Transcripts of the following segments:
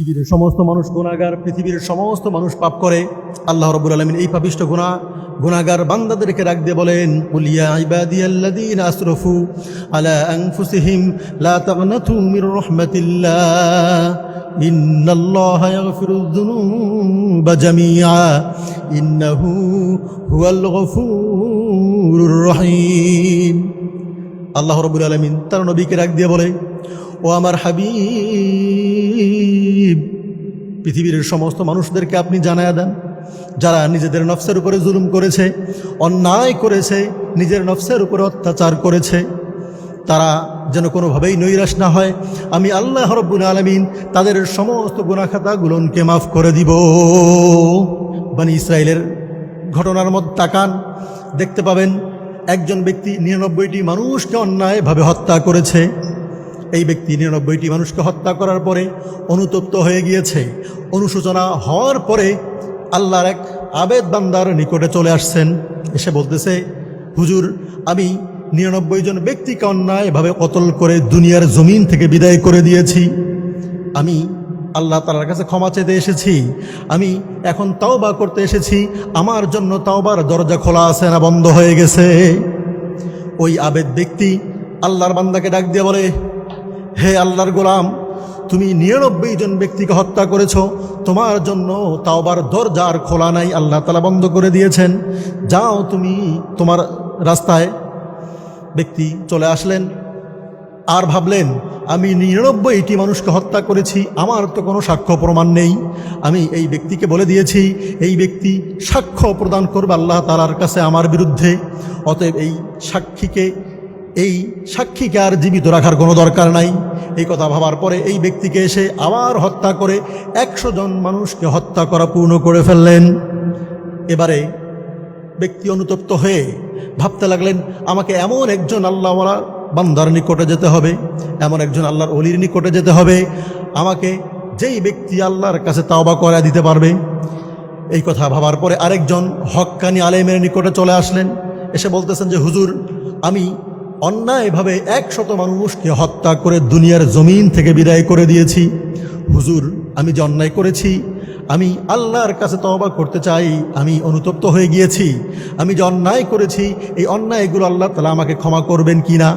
পৃথিবীর সমস্ত মানুষ গুণাগার পৃথিবীর সমস্ত মানুষ পাপ করে। আল্লাহ রবুল আলমিন এই পাপিষ্ট গুণা গুণাগার বান্দাদেরকে রাখ দিয়ে বলেন উলিয়া আলা রহিম। আল্লাহ রবুল আলমিন তার নবীকে রাখ দিয়ে বলে ও আমার হাবিব। পৃথিবীর সমস্ত মানুষদেরকে আপনি জানায় দেন, যারা নিজেদের নফসের উপরে জুলুম করেছে, অন্যায় করেছে, নিজের নফসের উপরে অত্যাচার করেছে। তারা যেন কোনোভাবেই নৈরাশ না হয়, আমি আল্লাহ রব্বুল আলমিন তাদের সমস্ত গুণাখাতাগুলোকে মাফ করে দিব। বানি ইসরায়েলের ঘটনার মধ্যে তাকান, দেখতে পাবেন একজন ব্যক্তি নিরানব্বইটি মানুষকে অন্যায়ভাবে হত্যা করেছে। এই ব্যক্তি নিরানব্বইটি মানুষকে হত্যা করার পরে অনুতপ্ত হয়ে গিয়েছে। অনুশোচনা হওয়ার পরে আল্লাহর এক আবেদ বান্দার নিকটে চলে আসছেন। এসে বলতেছে, হুজুর, আমি নিরানব্বই জন ব্যক্তিকে অন্যায়ভাবে কতল করে দুনিয়ার জমিন থেকে বিদায় করে দিয়েছি। আমি আল্লাহ তালার কাছে ক্ষমা চেতে এসেছি। আমি এখন তাওবা করতে এসেছি। আমার জন্য তাওবার দরজা খোলা আছে না বন্ধ হয়ে গেছে। ওই আবেদ ব্যক্তি আল্লাহর বান্দাকে ডাক দিয়ে বলে হে আল্লাহর গোলাম, তুমি নিরানব্বই জন ব্যক্তিকে হত্যা করেছ। তোমার জন্য তাওবার দরজা আর খোলা নাই, আল্লাহ তালা বন্ধ করে দিয়েছেন। যাও তুমি তোমার রাস্তায়। ব্যক্তি চলে আসলেন, আর ভাবলেন, আমি নিরানব্বইটি মানুষকে হত্যা করেছি, আমার তো কোনো সাক্ষ্য প্রমাণ নেই। আমি এই ব্যক্তিকে বলে দিয়েছি, এই ব্যক্তি সাক্ষ্য প্রদান করবে আল্লাহ তালার কাছে আমার বিরুদ্ধে। অতএব এই সাক্ষীকে এই সাক্ষীকে আর জীবিত রাখার কোনো দরকার নাই। এই কথা ভাবার পরে এই ব্যক্তিকে এসে আবার হত্যা করে একশো জন মানুষকে হত্যা করা পূর্ণ করে ফেললেন। এবারে ব্যক্তি অনুতপ্ত হয়ে ভাবতে লাগলেন, আমাকে এমন একজন আল্লাহওয়ালা বান্দার নিকটে যেতে হবে, এমন একজন আল্লাহর অলির নিকটে যেতে হবে, আমাকে যেই ব্যক্তি আল্লাহর কাছে তাওবা করা দিতে পারবে। এই কথা ভাবার পরে আরেকজন হক্কানি আলেমের নিকটে চলে আসলেন, এসে বলতেছেন যে, হুজুর, আমি অন্যায়ভাবে একশত মানুষকে হত্যা করে দুনিয়ার জমিন থেকে বিদায় করে দিয়েছি। হুজুর, আমি যে অন্যায় করেছি, আমি আল্লাহর কাছে তওবা করতে চাই, আমি অনুতপ্ত হয়ে গিয়েছি। আমি যে অন্যায় করেছি, এই অন্যায়গুলো আল্লাহ তালা আমাকে ক্ষমা করবেন কি না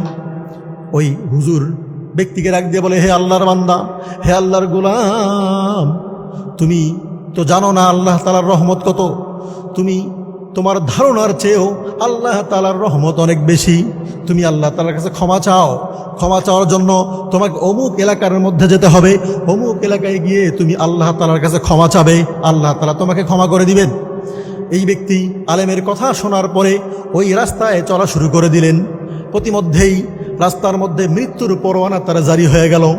ওই হুজুর ব্যক্তিকে রাখ দিয়ে বলে, হে আল্লাহর বান্দা, হে আল্লাহর গোলাম, তুমি তো জানো না আল্লাহ তালার রহমত কত? তুমি তোমার ধারণার চেয়েও আল্লাহ তালার রহমত অনেক বেশি। তুমি আল্লাহ তালার কাছে ক্ষমা চাও। ক্ষমা চাওয়ার জন্য তোমাকে অমুক এলাকার মধ্যে যেতে হবে। অমুক এলাকায় গিয়ে তুমি আল্লাহ তালার কাছে ক্ষমা চাবে। আল্লাহ তালা তোমাকে ক্ষমা করে দিবেন। এই ব্যক্তি আলেমের কথা শোনার পরে ওই রাস্তায় চলা শুরু করে দিলেন। প্রতিমধ্যেই রাস্তার মধ্যে মৃত্যুর পরোয়ানা তারা জারি হয়ে গেল।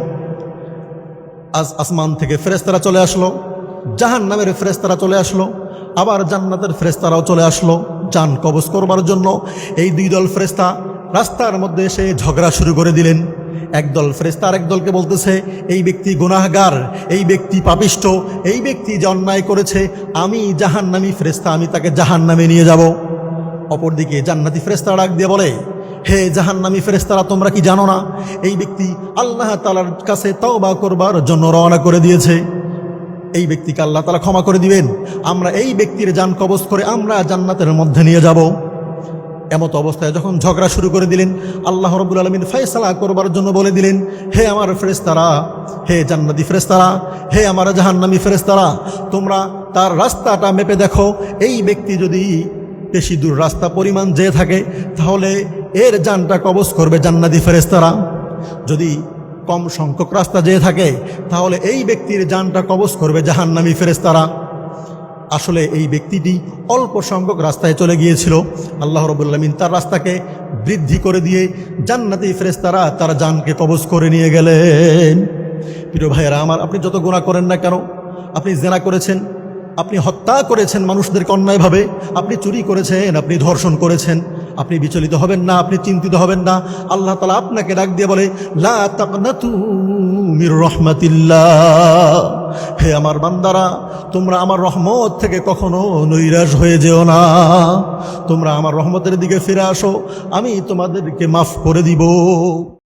আজ আসমান থেকে ফেরেস্তারা চলে আসলো। জাহান নামের ফেরেস্তারা চলে আসলো। আবার জান্নাতের ফেরেস্তারাও চলে আসলো যান কবজ করবার জন্য। এই দুই দল ফেরেস্তা রাস্তার মধ্যে এসে ঝগড়া শুরু করে দিলেন। একদল ফেরেস্তা আরেক দলকে বলতেছে, এই ব্যক্তি গুনাহগার, এই ব্যক্তি পাপিষ্ট, এই ব্যক্তি যে অন্যায় করেছে, আমি জাহান নামি ফেরেস্তা আমি তাকে জাহান নামে নিয়ে যাব। অপরদিকে জান্নাতি ফেরেস্তা ডাক দিয়ে বলে, হে জাহান্নামি ফেরেস্তারা তোমরা কি জানো না? এই ব্যক্তি আল্লাহ তালার কাছে তওবা করবার জন্য রওনা করে দিয়েছে। এই ব্যক্তিকে আল্লাহ তালা ক্ষমা করে দিবেন। আমরা এই ব্যক্তির যান কবজ করে আমরা জান্নাতের মধ্যে নিয়ে যাব। এমত অবস্থায় যখন ঝগড়া শুরু করে দিলেন, আল্লাহ রবুল আলমিন ফয়সালা করবার জন্য বলে দিলেন, হে আমার ফেরেস্তারা হে জান্নাতি ফেরেস্তারা হে আমার জাহান্নামি ফেরেস্তারা তোমরা তার রাস্তাটা মেপে দেখো। এই ব্যক্তি যদি বেশি দূর রাস্তা পরিমাণ যেয়ে থাকে, তাহলে এর যানটা কবজ করবে জান্নাতি ফেরেস্তারা যদি কম সংখ্যক রাস্তা যেয়ে থাকে, তাহলে এই ব্যক্তির যানটা কবজ করবে জাহান্নামি ফেরেস্তারা আসলে এই ব্যক্তিটি অল্প সংখ্যক রাস্তায় চলে গিয়েছিল। আল্লাহ রবুল্লামিন তার রাস্তাকে বৃদ্ধি করে দিয়ে জান্নাতি ফেরেস্তারা তার জানকে কবজ করে নিয়ে গেলেন। প্রিয় ভাইয়েরা আমার, আপনি যত গুণা করেন না কেন? আপনি জেনা করেছেন, আপনি হত্যা করেছেন মানুষদেরকে অন্যায়ভাবে, আপনি চুরি করেছেন, আপনি ধর্ষণ করেছেন। আপনি বিচলিত হবেন না, আপনি চিন্তিত হবেন না। আল্লাহ তালা আপনাকে ডাক দিয়ে বলে, লা হে আমার বান্দারা, তোমরা আমার রহমত থেকে কখনো নৈরাশ হয়ে যেও না। তোমরা আমার রহমতের দিকে ফিরে আসো, আমি তোমাদেরকে মাফ করে দিব।